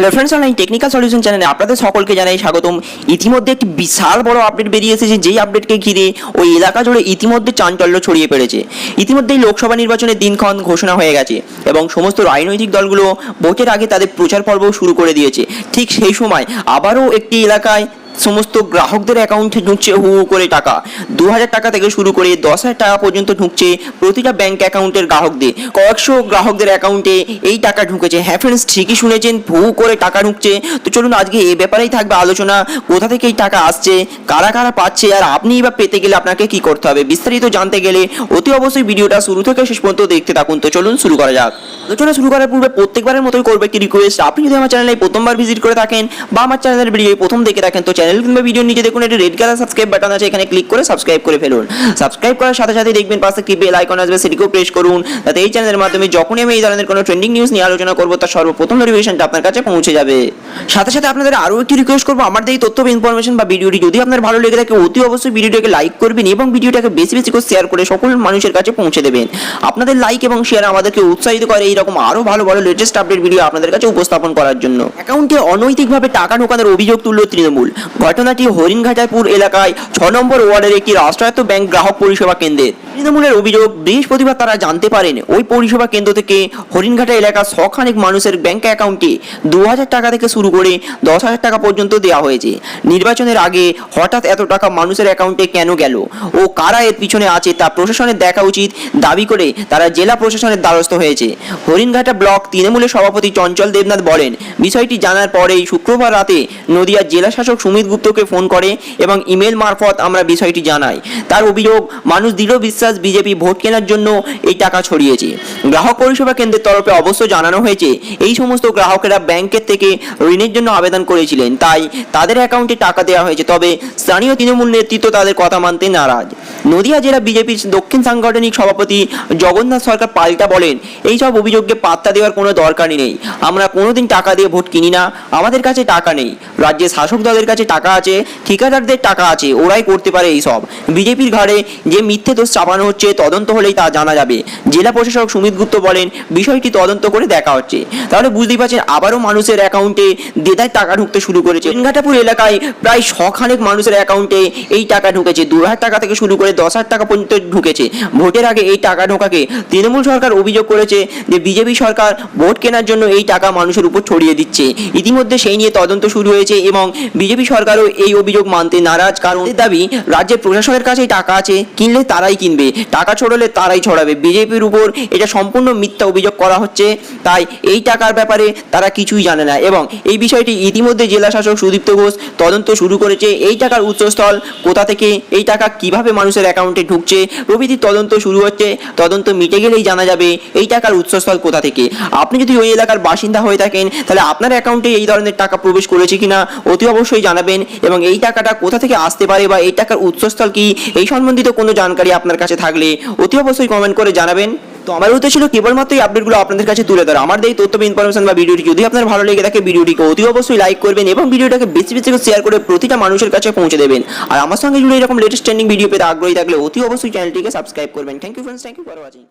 Hello friends online technical solution চ্যানেলে আপনাদের সকলকে জানাই স্বাগতম। ইতিমধ্যে একটি বিশাল বড় আপডেট বেরিয়ে এসেছে, যেই আপডেটকে ঘিরে ওই এলাকা জুড়ে ইতিমধ্যে চাঞ্চল্য ছড়িয়ে পড়েছে। ইতিমধ্যেই লোকসভা নির্বাচনের দিনক্ষণ ঘোষণা হয়ে গেছে এবং সমস্ত রাজনৈতিক দলগুলো ভোটের আগে তাদের প্রচার পর্ব শুরু করে দিয়েছে। ঠিক সেই সময় আবারও একটি এলাকায় সমস্ত গ্রাহকদের অ্যাকাউন্টে ঢুকছে হু হু করে টাকা। দু হাজার টাকা থেকে শুরু করে দশ হাজার টাকা পর্যন্ত ঢুকছে প্রতিটা ব্যাংক অ্যাকাউন্টের গ্রাহকদের। কয়েকশো গ্রাহকদের অ্যাকাউন্টে এই টাকা ঢুকেছে। হ্যাঁ ফ্রেন্ডস ঠিকই শুনেছেন, হু করে টাকা ঢুকছে। তো চলুন আজকে এ ব্যাপারেই থাকবে আলোচনা, কোথা থেকে এই টাকা আসছে, কারা কারা পাচ্ছে, আর আপনি বা পেতে গেলে আপনাকে কি করতে হবে? বিস্তারিত জানতে গেলে অতি অবশ্যই ভিডিওটা শুরু থেকে শেষ পর্যন্ত দেখতে থাকুন। তো চলুন শুরু করা যাক। আলোচনা শুরু করার পূর্বে প্রত্যেকবারের মতোই করবে কি রিকোয়েস্ট আপনি যদি আমার চ্যানেলে প্রথমবার ভিজিট করে থাকেন বা আমার চ্যানেলের ভিডিও প্রথম দেখে থাকেন, তো চ্যানেল কিংবা ভিডিও নিচে দেখুন একটি রেড কালার সাবস্ক্রাইব বাটন আছে, এখানে ক্লিক করে সাবস্ক্রাইব করে ফেলুন। সাবস্ক্রাইব করার সাথে সাথে দেখবেন পাশে কি বেল আইকন আসবে, সেটিকেও প্রেস করুন। যাতে এই চ্যানেলের মাধ্যমে যখনই আমি এই ধরনের কোনো ট্রেন্ডিং নিউজ নিয়ে আলোচনা করব, তার সর্বপ্রথম নোটিফিকেশনটা আপনার কাছে পৌঁছে যাবে। সাথে সাথে আপনাদের আরও একটি রিকোয়েস্ট করব, আমার এই তথ্য ইনফরমেশন বা ভিডিওটি যদি আপনার ভালো লেগে থাকে, অতি অবশ্যই ভিডিওটাকে লাইক করবেন এবং ভিডিওটাকে বেশি বেশি করে শেয়ার করে সকল মানুষের কাছে পৌঁছে দেবেন। আপনাদের লাইক এবং শেয়ার আমাদেরকে উৎসাহিত করে এইরকম আরও ভালো ভালো লেটেস্ট আপডেট ভিডিও আপনাদের কাছে উপস্থাপন করার জন্য। অ্যাকাউন্টে অনৈতিকভাবে টাকা ঢোকানোর অভিযোগ তুলল তৃণমূল। ঘটনাটি হরিণঘাটাপুর এলাকায় ছ নম্বর ওয়ার্ডের একটি রাষ্ট্রায়ত্ত ব্যাংক গ্রাহক পরিষেবা কেন্দ্রের। তৃণমূলের অভিযোগ বৃহস্পতিবার তারা জানতে পারেন। ওই পরিষেবা কেন্দ্র থেকে হরিণঘাটা এলাকার শখানেক মানুষের ব্যাংক অ্যাকাউন্টে দু হাজার টাকা থেকে শুরু করে দশ হাজার টাকা পর্যন্ত দেওয়া হয়েছে। নির্বাচনের আগে হঠাৎ এত টাকা মানুষের অ্যাকাউন্টে কেন গেল? ও কারা এর পিছনে আছে তা প্রশাসনের দেখা উচিত দাবি করে তারা জেলা প্রশাসনের দ্বারস্থ হয়েছে। হরিণঘাটা ব্লক তৃণমূলের সভাপতি চঞ্চল দেবনাথ বলেন, বিষয়টি জানার পরেই শুক্রবার রাতে নদিয়ার জেলা শাসক সুমিত গুপ্তকে ফোন করে এবং ইমেল মারফত আমরা বিষয়টি জানাই। তার অভিযোগ, মানুষ দৃঢ় বিশ্বাস বিজেপি ভোট কেনার জন্য এই টাকা ছড়িয়েছে। গ্রাহক পরিষেবা কেন্দ্রের তরফে অবশ্য জানানো হয়েছে, এই সমস্ত গ্রাহকেরা ব্যাংকের থেকে ঋণের জন্য আবেদন করেছিলেন, তাই তাদের অ্যাকাউন্টে টাকা দেওয়া হয়েছে, তবে স্থানীয় তৃণমূল নেতৃত্ব তাদের কথা মানতে নারাজ। নদিয়া জেলা বিজেপির দক্ষিণ সাংগঠনিক সভাপতি জগন্নাথ সরকার পাল্টা বলেন, এই সব অভিযোগকে পাত্তা দেওয়ার কোনো দরকারই নেই। আমরা কোনোদিন টাকা দিয়ে ভোট কিনি না, আমাদের কাছে টাকা নেই। রাজ্যের শাসক দলের কাছে টাকা আছে, ঠিকাদারদের টাকা আছে, ওরাই করতে পারে এই সব। বিজেপির ঘাড়ে যে মিথ্যে দোষ চাপানো হচ্ছে, তদন্ত হলেই তা জানা যাবে। জেলা প্রশাসক সুমিত গুপ্ত বলেন, বিষয়টি তদন্ত করে দেখা হচ্ছে। তাহলে বুঝতেই পারছেন, আবারও মানুষের অ্যাকাউন্টে দেদায় টাকা ঢুকতে শুরু করেছে। ঘাটাপুর এলাকায় প্রায় শখানেক মানুষের অ্যাকাউন্টে এই টাকা ঢুকেছে। দু হাজার টাকা থেকে শুরু করে দশ হাজার টাকা পর্যন্ত ঢুকেছে। ভোটের আগে এই টাকা ঢোকাকে তৃণমূল সরকার অভিযোগ করেছে যে বিজেপি সরকার ভোট কেনার জন্য এই টাকা মানুষের উপর ছড়িয়ে দিচ্ছে। ইতিমধ্যে সেই নিয়ে তদন্ত শুরু হয়েছে এবং বিজেপি সরকারও এই অভিযোগ মানতে নারাজ। কারণ দাবি, রাজ্যের প্রশাসনের কাছেই টাকা আছে, কিনলে তারাই কিনবে। টাকা ছড়ালে তারাই ছড়াবে। বিজেপির উপর এটা সম্পূর্ণ মিথ্যা অভিযোগ করা হচ্ছে। তাই এই টাকার ব্যাপারে তারা কিছুই জানে না এবং এই বিষয়টি ইতিমধ্যে জেলা শাসক সুদীপ্ত ঘোষ তদন্ত শুরু করেছে। এই টাকার উৎসস্থল কোথা থেকে, এই টাকা কীভাবে মানুষের অ্যাকাউন্টে ঢুকছে। প্রভৃতি তদন্ত শুরু হচ্ছে। তদন্ত মিটে গেলেই জানা যাবে এই টাকার উৎসস্থল কোথা থেকে। আপনি যদি ওই এলাকার বাসিন্দা হয়ে থাকেন, তাহলে আপনার অ্যাকাউন্টে এই ধরনের টাকা প্রবেশ করেছে কিনা অতি অবশ্যই জানাবেন এবং এই টাকাটা কোথা থেকে আসতে পারে বা এই টাকার উৎসস্থল কি, এই সম্বন্ধিত কোনো জানকারি আপনার কাছে থাকলে অতি অবশ্যই কমেন্ট করে জানাবেন। তো আমার উদ্দেশ্য ছিল কেবলমাত্র এই আপডেটগুলো আপনাদের কাছে তুলে ধরা। আমার এই তথ্য ইনফরমেশন বা ভিডিওটি যদি আপনার ভালো লেগে থাকে ভিডিওটিকে, অতি অবশ্যই লাইক করবেন এবং ভিডিওটাকে বেশি বেশি করে শেয়ার করে প্রতিটা মানুষের কাছে পৌঁছে দেবেন। আর আমার সঙ্গে জুড়ে এরকম লেটেস্ট ট্রেন্ডিং ভিডিও পেতে আগ্রহী থাকলে অতি অবশ্যই চ্যানেলটিকে সাবস্ক্রাইব করবেন। Thank you friends thank you for watching